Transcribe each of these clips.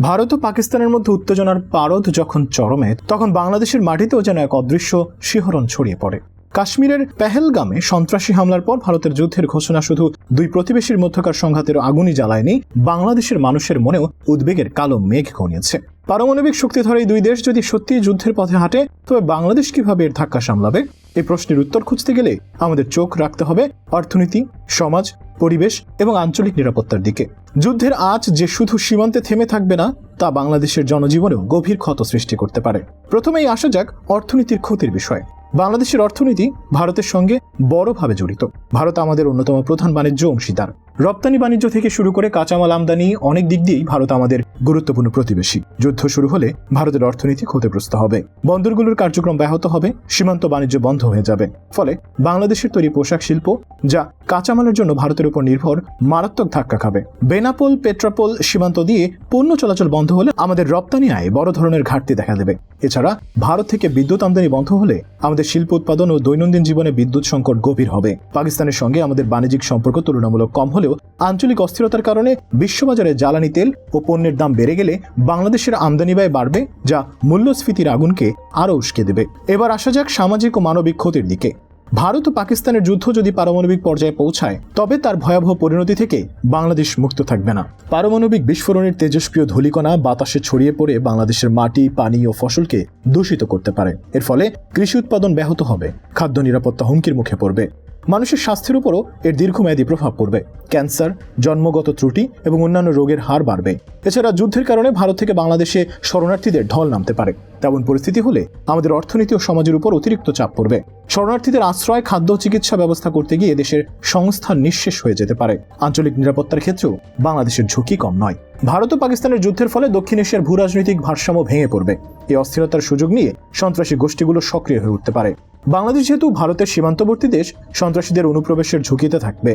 ভারত ও পাকিস্তানের মধ্যে উত্তেজনার পারদ যখন চরমে, তখন বাংলাদেশের মাটিতেও যেন এক অদৃশ্য শিহরণ ছড়িয়ে পড়ে। কাশ্মীরের পেহেলগামে সন্ত্রাসী হামলার পর ভারতের যুদ্ধের ঘোষণা শুধু দুই প্রতিবেশীর মধ্যকার সংঘাতের আগুনই জ্বালায়নি, বাংলাদেশের মানুষের মনেও উদ্বেগের কালো মেঘ ঘনিয়েছে। পারমাণবিক শক্তিধর এই দুই দেশ যদি সত্যিই যুদ্ধের পথে হাঁটে, তবে বাংলাদেশ কীভাবে এর ধাক্কা সামলাবে? এই প্রশ্নের উত্তর খুঁজতে গেলে আমাদের চোখ রাখতে হবে অর্থনীতি, সমাজ পরিবেশ এবং আঞ্চলিক নিরাপত্তার দিকে। যুদ্ধের আজ যে শুধু সীমান্তে থেমে থাকবে না, তা বাংলাদেশের জনজীবনেও গভীর ক্ষত সৃষ্টি করতে পারে। প্রথমেই আসা যাক অর্থনীতির ক্ষতির বিষয়ে। বাংলাদেশের অর্থনীতি ভারতের সঙ্গে বড়ভাবে জড়িত। ভারত আমাদের অন্যতম প্রধান বাণিজ্য অংশীদার। রপ্তানি বাণিজ্য থেকে শুরু করে কাঁচামাল আমদানি অনেক দিক দিয়েই ভারত আমাদের গুরুত্বপূর্ণ প্রতিবেশী। যুদ্ধ শুরু হলে ভারতের অর্থনীতি ক্ষতিগ্রস্ত হবে। বন্দরগুলোর কার্যক্রম ব্যাহত হবে, সীমান্ত বাণিজ্য বন্ধ হয়ে যাবে। ফলে বাংলাদেশের তৈরি পোশাক শিল্প, যা কাঁচামালের জন্য ভারতের উপর নির্ভর, মারাত্মক ধাক্কা খাবে। বেনাপোল, পেট্রাপোল সীমান্ত দিয়ে পণ্য চলাচল বন্ধ হলে আমাদের রপ্তানি আয়ে বড় ধরনের ঘাটতি দেখা দেবে। এছাড়া ভারত থেকে বিদ্যুৎ আমদানি বন্ধ হলে আমাদের শিল্প উৎপাদন ও দৈনন্দিন জীবনে বিদ্যুৎ সংকট গভীর হবে। পাকিস্তানের সঙ্গে আমাদের বাণিজ্যিক সম্পর্ক তুলনামূলক কম হলেও আঞ্চলিক অস্থিরতার কারণে বিশ্ববাজারে জ্বালানি তেল ও পণ্যের দাম বেড়ে গেলে বাংলাদেশের আমদানি ব্যয় বাড়বে, যা মূল্যস্ফীতির আগুনকে আরও উস্কে দেবে। এবার আসা যাক সামাজিক ও মানবিক ক্ষতির দিকে। ভারত ও পাকিস্তানের যুদ্ধ যদি পারমাণবিক পর্যায়ে পৌঁছায়, তবে তার ভয়াবহ পরিণতি থেকে বাংলাদেশ মুক্ত থাকবে না। পারমাণবিক বিস্ফোরণের তেজস্ক্রিয় ধূলিকণা বাতাসে ছড়িয়ে পড়ে বাংলাদেশের মাটি, পানি ও ফসলকে দূষিত করতে পারে। এর ফলে কৃষি উৎপাদন ব্যাহত হবে। খাদ্য নিরাপত্তা হুমকির মুখে পড়বে। মানুষের স্বাস্থ্যের উপরও এর দীর্ঘমেয়াদী প্রভাব পড়বে। ক্যান্সার, জন্মগত ত্রুটি এবং অন্যান্য রোগের হার বাড়বে। এছাড়া যুদ্ধের কারণে ভারত থেকে বাংলাদেশে শরণার্থীদের ঢল নামতে পারে। তেমন পরিস্থিতি হলে আমাদের অর্থনীতি ও সমাজের উপর অতিরিক্ত চাপ পড়বে। শরণার্থীদের আশ্রয়, খাদ্য চিকিৎসা ব্যবস্থা করতে গিয়ে দেশের সংস্থান নিঃশেষ হয়ে যেতে পারে। আঞ্চলিক নিরাপত্তার ক্ষেত্রেও বাংলাদেশের ঝুঁকি কম নয়। ভারত ও পাকিস্তানের যুদ্ধের ফলে দক্ষিণ এশিয়ার ভূরাজনৈতিক ভারসাম্য ভেঙে পড়বে। এই অস্থিরতার সুযোগ নিয়ে সন্ত্রাসী গোষ্ঠীগুলো সক্রিয় হয়ে উঠতে পারে। বাংলাদেশ যেহেতু ভারতের সীমান্তবর্তী দেশ, সন্ত্রাসীদের অনুপ্রবেশের ঝুঁকিতে থাকবে।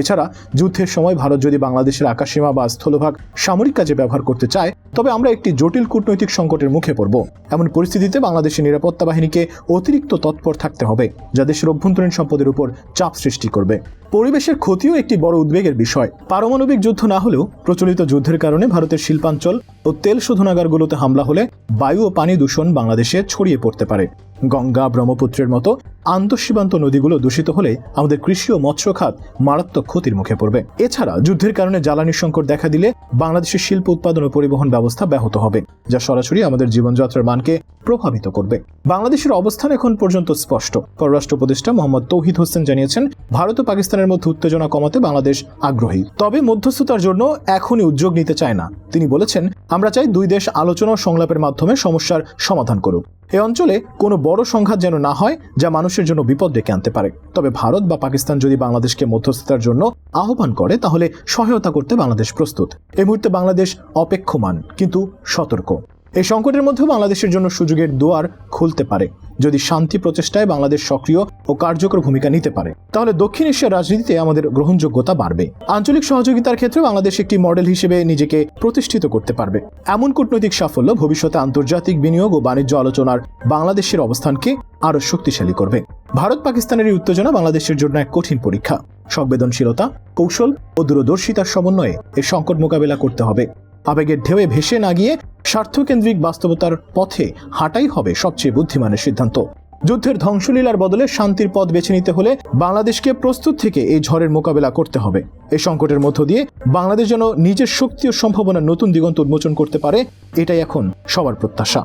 এছাড়া যুদ্ধের সময় ভারত যদি বাংলাদেশের আকাশসীমা বা স্থলভাগ সামরিক কাজে ব্যবহার করতে চায়, তবে আমরা একটি জটিল কূটনৈতিক সংকটের মুখে পড়ব। এমন পরিস্থিতিতে বাংলাদেশের নিরাপত্তা বাহিনীকে অতিরিক্ত তৎপর থাকতে হবে, যা দেশের অভ্যন্তরীণ সম্পদের উপর চাপ সৃষ্টি করবে। পরিবেশের ক্ষতিও একটি বড় উদ্বেগের বিষয়। পারমাণবিক যুদ্ধ না হলেও প্রচলিত যুদ্ধের কারণে ভারতের শিল্পাঞ্চল ও তেল শোধনাগারগুলোতে হামলা হলে বায়ু ও পানি দূষণ বাংলাদেশে ছড়িয়ে পড়তে পারে। গঙ্গা ব্রহ্মপুত্রের মতো আন্তঃসীমান্ত নদীগুলো দূষিত হলে আমাদের কৃষি ও মৎস্য খাত মারাত্মক ক্ষতির মুখে পড়বে। এছাড়া যুদ্ধের কারণে জ্বালানি সংকট দেখা দিলে বাংলাদেশের শিল্প উৎপাদন ও পরিবহন ব্যবস্থা ব্যাহত হবে, যা সরাসরি আমাদের জীবনযাত্রার মানকে প্রভাবিত করবে। বাংলাদেশের অবস্থান এখন পর্যন্ত স্পষ্ট। পররাষ্ট্র উপদেষ্টা মোহাম্মদ তৌহিদ হোসেন জানিয়েছেন, ভারত ও পাকিস্তানের মধ্যে উত্তেজনা কমাতে বাংলাদেশ আগ্রহী। তবে মধ্যস্থতার জন্য এখনই উদ্যোগ নিতে চায় না। তিনি বলেছেন, আমরা চাই দুই দেশ আলোচনা ও সংলাপের মাধ্যমে সমস্যার সমাধান করুক। এ অঞ্চলে কোনো বড় সংঘাত যেন না হয়, যা মানুষের জন্য বিপদ ডেকে আনতে পারে। তবে ভারত বা পাকিস্তান যদি বাংলাদেশকে মধ্যস্থতার জন্য আহ্বান করে, তাহলে সহায়তা করতে বাংলাদেশ প্রস্তুত। এই মুহূর্তে বাংলাদেশ অপেক্ষমান, কিন্তু সতর্ক। এই সংকটের মধ্যেও বাংলাদেশের জন্য সুযোগের দুয়ার খুলতে পারে। যদি শান্তি প্রচেষ্টায় বাংলাদেশ সক্রিয় ও কার্যকর ভূমিকা নিতে পারে, তাহলে দক্ষিণ এশিয়ার রাজনীতিতে আমাদের গ্রহণযোগ্যতা বাড়বে। আঞ্চলিক সহযোগিতার ক্ষেত্রে বাংলাদেশ একটি মডেল হিসেবে নিজেকে প্রতিষ্ঠিত করতে পারবে। এমন কূটনৈতিক সাফল্য ভবিষ্যতে আন্তর্জাতিক বিনিয়োগ ও বাণিজ্য আলোচনার বাংলাদেশের অবস্থানকে আরও শক্তিশালী করবে। ভারত পাকিস্তানের এই উত্তেজনা বাংলাদেশের জন্য এক কঠিন পরীক্ষা। সংবেদনশীলতা, কৌশল ও দূরদর্শিতার সমন্বয়ে এই সংকট মোকাবেলা করতে হবে। আবেগের ঢেউয়ে ভেসে না গিয়ে স্বার্থকেন্দ্রিক বাস্তবতার পথে হাঁটাই হবে সবচেয়ে বুদ্ধিমানের সিদ্ধান্ত। যুদ্ধের ধ্বংসলীলার বদলে শান্তির পথ বেছে নিতে হলে বাংলাদেশকে প্রস্তুত থেকে এই ঝড়ের মোকাবেলা করতে হবে। এই সংকটের মধ্য দিয়ে বাংলাদেশ যেন নিজের শক্তি ও সম্ভাবনার নতুন দিগন্ত উন্মোচন করতে পারে, এটাই এখন সবার প্রত্যাশা।